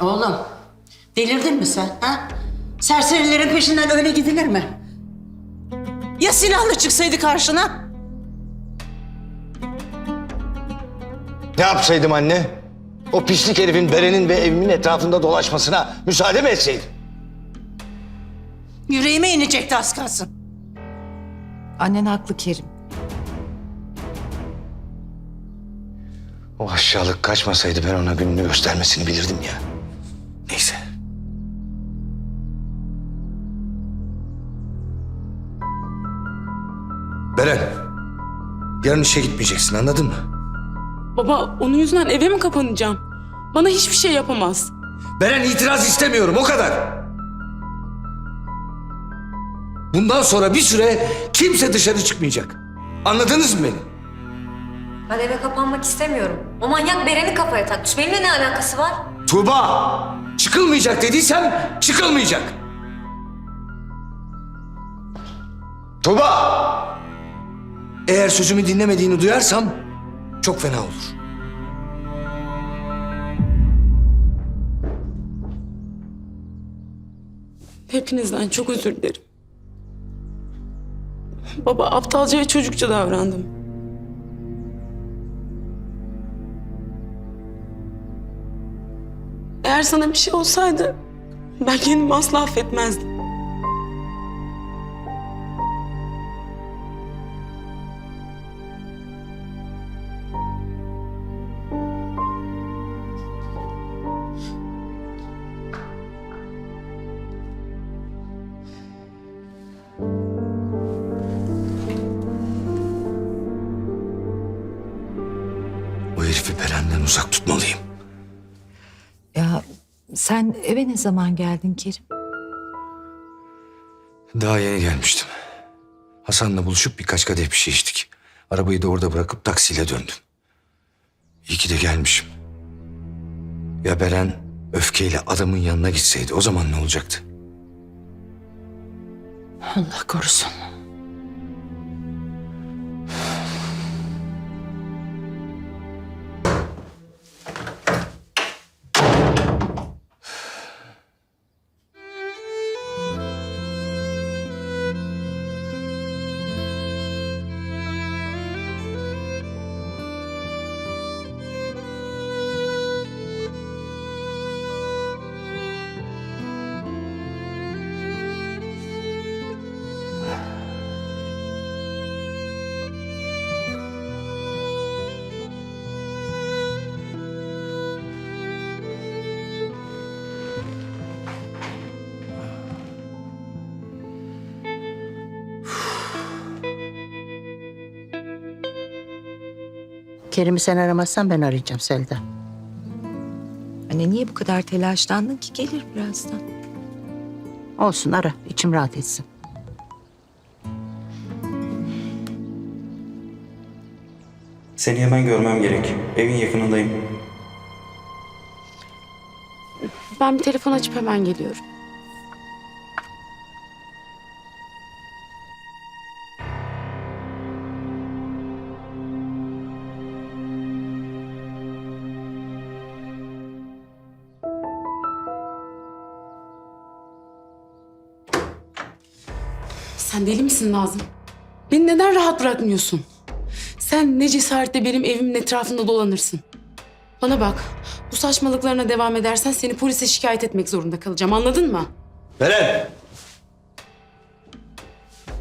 Oğlum, delirdin mi sen? Ha? Serserilerin peşinden öyle gidilir mi? Ya silahla çıksaydı karşına? Ne yapsaydım anne? O pislik herifin Beren'in ve evimin etrafında dolaşmasına müsaade mi etseydim? Yüreğime inecekti az kalsın. Annen haklı Kerim. O aşağılık kaçmasaydı ben ona gününü göstermesini bilirdim ya. Neyse. Beren, yarın işe gitmeyeceksin anladın mı? Baba onun yüzünden eve mi kapanacağım? Bana hiçbir şey yapamaz. Beren itiraz istemiyorum o kadar. Bundan sonra bir süre kimse dışarı çıkmayacak. Anladınız mı beni? Ben eve kapanmak istemiyorum. O manyak Beren'i kafaya takmış. Benimle ne alakası var? Tuğba, çıkılmayacak dediysem çıkılmayacak. Tuğba! Eğer sözümü dinlemediğini duyarsam çok fena olur. Hepinizden çok özür dilerim. Baba aptalca ve çocukça davrandım. Eğer sana bir şey olsaydı ben kendimi asla affetmezdim. Herifi Beren'den uzak tutmalıyım. Sen eve ne zaman geldin Kerim? Daha yeni gelmiştim. Hasan'la buluşup birkaç kadeh bir şey içtik. Arabayı da orada bırakıp taksiyle döndüm. İyi ki de gelmişim. Ya Beren öfkeyle adamın yanına gitseydi o zaman ne olacaktı? Allah korusun. Kerim'i sen aramazsan ben arayacağım Selda. Anne niye bu kadar telaşlandın ki? Gelir birazdan. Olsun ara, içim rahat etsin. Seni hemen görmem gerek. Evin yakınındayım. Ben bir telefon açıp hemen geliyorum. Misin Nazım? Beni neden rahat bırakmıyorsun? Sen ne cesaretle benim evimin etrafında dolanırsın? Bana bak, bu saçmalıklarına devam edersen seni polise şikayet etmek zorunda kalacağım, anladın mı? Beren!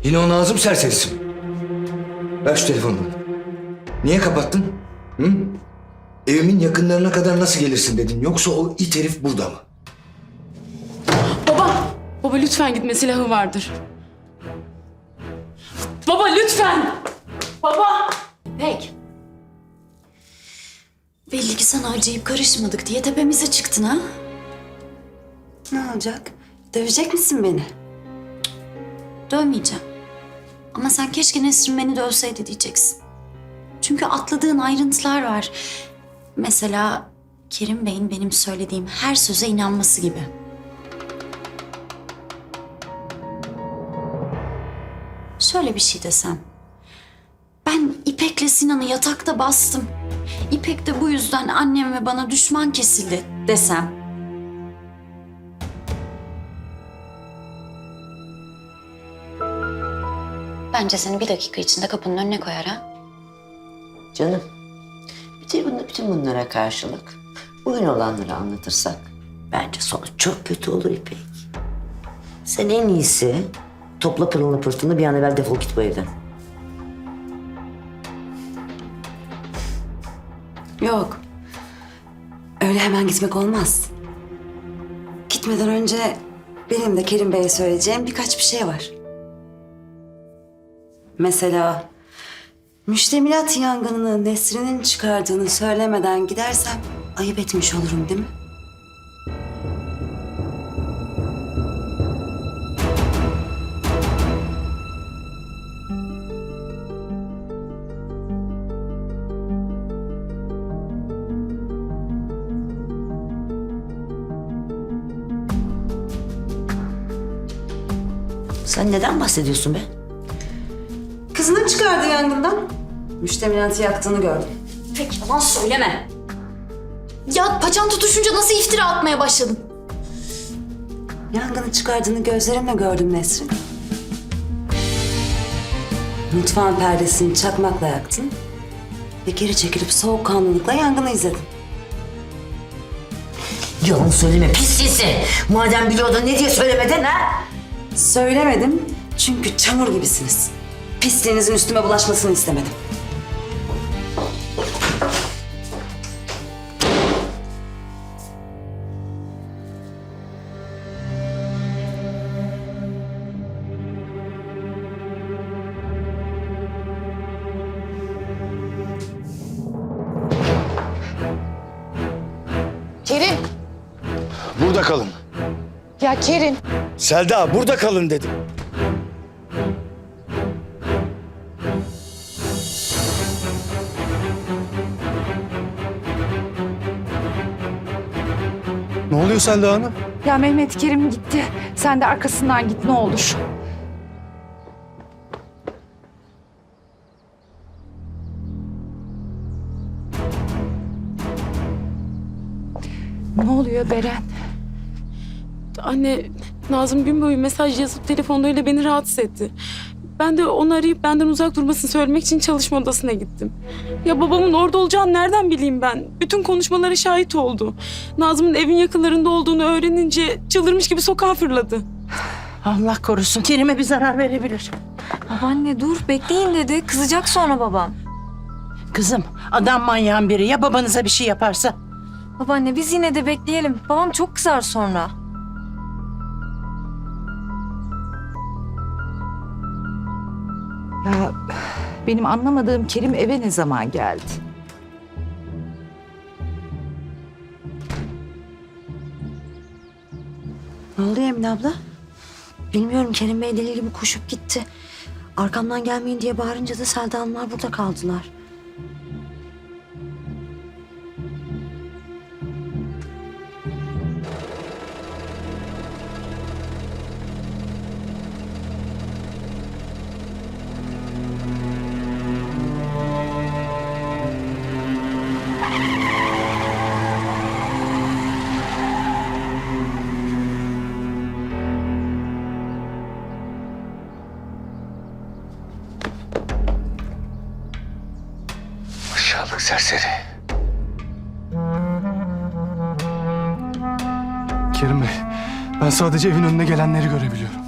Yine o Nazım serserisi. mi? Ver şu telefonu bana. Niye kapattın? Hı? Evimin yakınlarına kadar nasıl gelirsin dedin. Yoksa o it herif burada mı? Baba! Baba lütfen gitme silahı vardır. Lütfen! Baba! İpek. Belli ki sana acıyıp karışmadık diye tepemize çıktın ha? Ne olacak? Dövecek misin beni? Dövmeyeceğim. Ama sen keşke Nesrin beni dövseydi diyeceksin. Çünkü atladığın ayrıntılar var. Mesela Kerim Bey'in benim söylediğim her söze inanması gibi. Şöyle bir şey desem. Ben İpek'le Sinan'ı yatakta bastım. İpek de bu yüzden annem ve bana düşman kesildi desem. Bence seni bir dakika içinde kapının önüne koyar ha. Canım, bütün, bunlar, bütün bunlara karşılık bugün olanları anlatırsak bence sonuç çok kötü olur İpek. Sen en iyisi topla pırılını pırtını bir an evvel defol git bu evden. Yok. Öyle hemen gitmek olmaz. Gitmeden önce benim de Kerim Bey'e söyleyeceğim birkaç bir şey var. Mesela müştemilat yangınını Nesrin'in çıkardığını söylemeden gidersem ayıp etmiş olurum değil mi? Sen neden bahsediyorsun be? Kızının çıkardığı yangından müştemilatı yaktığını gördüm. Peki yalan söyleme. Ya paçan tutuşunca nasıl iftira atmaya başladın? Yangını çıkardığını gözlerimle gördüm Nesrin. Mutfağın perdesini çakmakla yaktın ve geri çekilip soğukkanlılıkla yangını izledin. Yalan söyleme pis sinsi. Madem biliyordun ne diye söylemedin ha? Söylemedim çünkü çamur gibisiniz. Pisliğinizin üstüme bulaşmasını istemedim. Kerim. Burada kalın. Ya Kerim. Selda burada kalın dedim. Ne oluyor Selda Hanım? Ya Mehmet Kerim gitti. Sen de arkasından git ne olur. Ne oluyor Beren? Anne Nazım gün boyu mesaj yazıp telefonda öyle beni rahatsız etti. Ben de onu arayıp benden uzak durmasını söylemek için çalışma odasına gittim. Ya babamın orada olacağını nereden bileyim ben? Bütün konuşmalara şahit oldu. Nazım'ın evin yakınlarında olduğunu öğrenince çıldırmış gibi sokağa fırladı. Allah korusun. Kerim'e bir zarar verebilir. Babaanne dur bekleyin dedi. Kızacak sonra babam. Kızım adam manyağın biri ya babanıza bir şey yaparsa? Babaanne biz yine de bekleyelim. Babam çok kızar sonra. Ya benim anlamadığım Kerim eve ne zaman geldi? Ne oluyor Emine abla? Bilmiyorum Kerim Bey deli gibi koşup gitti. Arkamdan gelmeyin diye bağırınca da Selda Hanımlar burada kaldılar. Serseri. Kerim Bey, ben sadece evin önüne gelenleri görebiliyorum.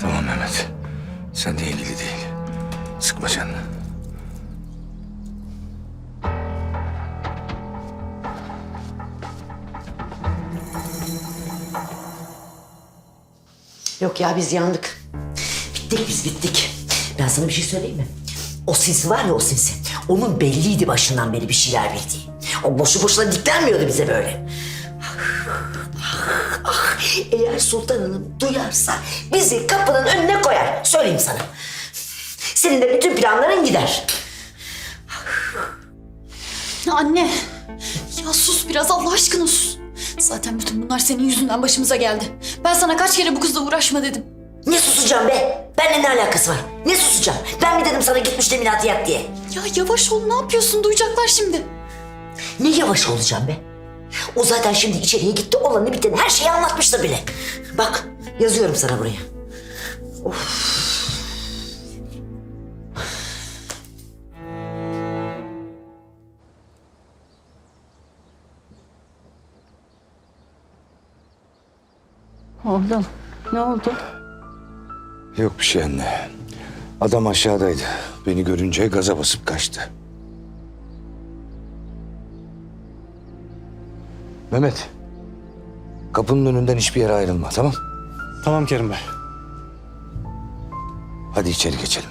Tamam Mehmet. Sen de ilgili değil. Sıkma canını. Yok ya biz yandık. Bittik biz bittik. Ben sana bir şey söyleyeyim mi? O sinsi var ya o sinsi. Onun belliydi başından beri bir şeyler bildiği. O boşu boşuna diklenmiyordu bize böyle. Ah, ah, eğer Sultan Hanım duyarsa bizi kapının önüne koyar. Söyleyeyim sana. Senin de bütün planların gider. Anne. Ya sus biraz Allah aşkına sus. Zaten bütün bunlar senin yüzünden başımıza geldi. Ben sana kaç kere bu kızla uğraşma dedim. Ne susacağım be? Benimle ne alakası var? Ne susacağım? Ben mi dedim sana gitmiş teminatı yap diye? Ya yavaş ol ne yapıyorsun duyacaklar şimdi. Ne yavaş olacağım be? O zaten şimdi içeriye gitti olanı biteni her şeyi anlatmıştır bile. Bak yazıyorum sana buraya. Of. Oğlum ne oldu? Yok bir şey anne. Adam aşağıdaydı. Beni görünce gaza basıp kaçtı. Mehmet. Kapının önünden hiçbir yere ayrılma tamam? Tamam Kerim Bey. Hadi içeri geçelim.